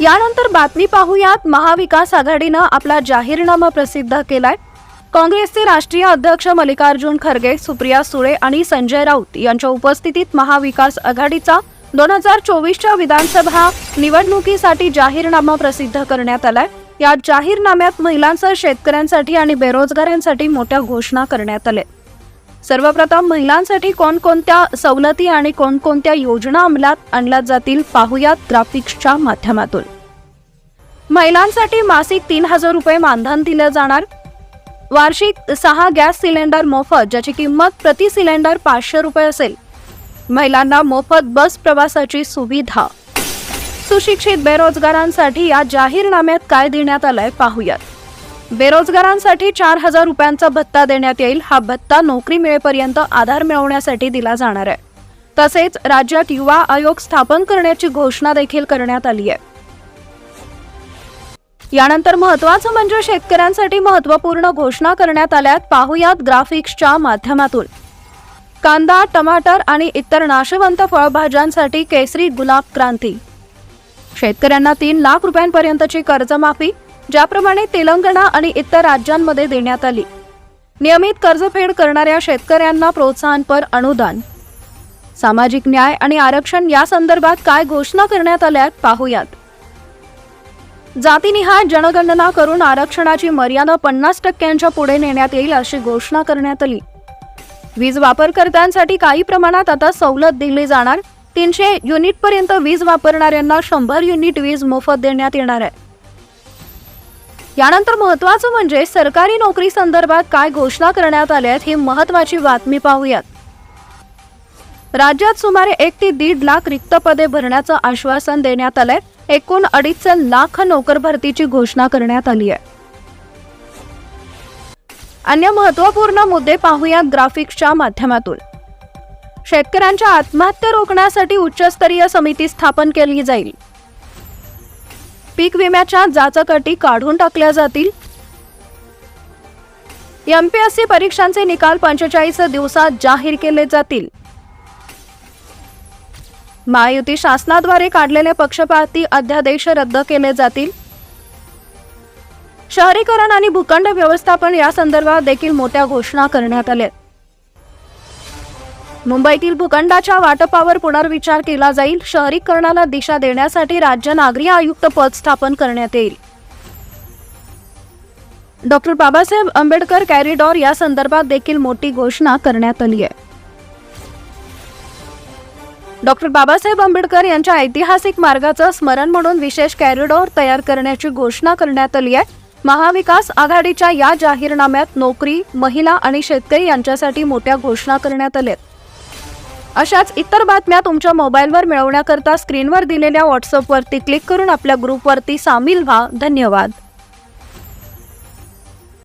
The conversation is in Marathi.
यानंतर बातमी पाहूयात. महाविकास आघाडीनं आपला जाहीरनामा प्रसिद्ध केलाय. काँग्रेसचे राष्ट्रीय अध्यक्ष मल्लिकार्जुन खरगे सुप्रिया सुळे आणि संजय राऊत यांच्या उपस्थितीत महाविकास आघाडीचा दोन हजार चोवीसच्या विधानसभा निवडणुकीसाठी जाहीरनामा प्रसिद्ध करण्यात आलाय. या जाहीरनाम्यात महिलांसह शेतकऱ्यांसाठी आणि बेरोजगारांसाठी मोठ्या घोषणा करण्यात आल्या. सर्वप्रथम महिलांसाठी कोणकोणत्या सवलती आणि कोणकोणत्या योजना अंमलात आणल्या जातील पाहुयात ग्राफिक्सच्या माध्यमातून. महिलांसाठी मासिक तीन हजार रुपये मानधन दिलं जाणार. वार्षिक सहा गॅस सिलेंडर मोफत ज्याची किंमत प्रति सिलेंडर पाचशे रुपये असेल. महिलांना मोफत बस प्रवासाची सुविधा. सुशिक्षित बेरोजगारांसाठी या जाहीरनाम्यात काय देण्यात आलंय पाहूयात. बेरोजगारांसाठी चार हजार रुपयांचा भत्ता देण्यात येईल. हा भत्ता नोकरी मिळेपर्यंत आधार मिळवण्यासाठी दिला जाणार आहे. तसेच राज्यात युवा आयोग स्थापन करण्याची घोषणा देखील करण्यात आली आहे. यानंतर महत्वाचं म्हणजे शेतकऱ्यांसाठी महत्त्वपूर्ण घोषणा करण्यात आल्यात पाहुयात ग्राफिक्सच्या माध्यमातून. कांदा टमाटर आणि इतर नाशवंत फळभाज्यांसाठी केसरी गुलाब क्रांती. शेतकऱ्यांना तीन लाख रुपयांपर्यंतची कर्जमाफी ज्याप्रमाणे तेलंगणा आणि इतर राज्यांमध्ये देण्यात आली. नियमित कर्जफेड करणाऱ्या शेतकऱ्यांना प्रोत्साहनपर अनुदान. सामाजिक न्याय आणि आरक्षण या संदर्भात काय घोषणा करण्यात आल्या पाहूयात. जातीनिहाय जनगणना करून आरक्षणाची मर्यादा पन्नास टक्क्यांच्या पुढे नेण्यात येईल अशी घोषणा करण्यात आली. वीज वापरकर्त्यांसाठी काही प्रमाणात आता सवलत दिली जाणार. तीनशे युनिटपर्यंत वीज वापरणाऱ्यांना शंभर युनिट वीज मोफत देण्यात येणार आहे. यानंतर महत्वाचं म्हणजे सरकारी नोकरी संदर्भात काय घोषणा करण्यात आल्या आहेत ही महत्वाची बातमी पाहूयात. राज्यात सुमारे एक ते दीड लाख रिक्त पदे भरण्याचं आश्वासन देण्यात आलंय. एकूण अडीच लाख नोकर भरतीची घोषणा करण्यात आली आहे. अन्य महत्त्वपूर्ण मुद्दे पाहूयात ग्राफिक्सच्या माध्यमातून. शेतकऱ्यांच्या आत्महत्या रोखण्यासाठी उच्चस्तरीय समिती स्थापन केली जाईल. पीक विम्याच्या जाचकटी काढून टाकल्या जातील. एमपीएससी परीक्षांचे निकाल पंचेचाळीस दिवसात जाहीर केले जातील. महायुती शासनाद्वारे काढलेले पक्षपाती अध्यादेश रद्द केले जातील. शहरीकरण आणि भूखंड व्यवस्थापन या संदर्भात देखील मोठ्या घोषणा करण्यात आल्या. मुंबईतील भूखंडाच्या वाटपावर पुनर्विचार केला जाईल. शहरीकरणाला दिशा देण्यासाठी राज्य नागरी आयुक्त पद स्थापन करण्यात येईल. डॉक्टर बाबासाहेब आंबेडकर कॅरिडॉर या संदर्भात देखील मोठी घोषणा करण्यात आली आहे. डॉक्टर बाबासाहेब आंबेडकर यांच्या ऐतिहासिक मार्गाचं स्मरण म्हणून विशेष कॅरिडॉर तयार करण्याची घोषणा करण्यात आली आहे. महाविकास आघाडीच्या या जाहीरनाम्यात नोकरी महिला आणि शेतकरी यांच्यासाठी मोठ्या घोषणा करण्यात आल्या अशाच इतर बातम्या तुमच्या मोबाईलवर मिळवण्याकरता स्क्रीनवर दिलेल्या व्हॉट्सअपवरती क्लिक करून आपल्या ग्रुपवरती सामील व्हा. धन्यवाद.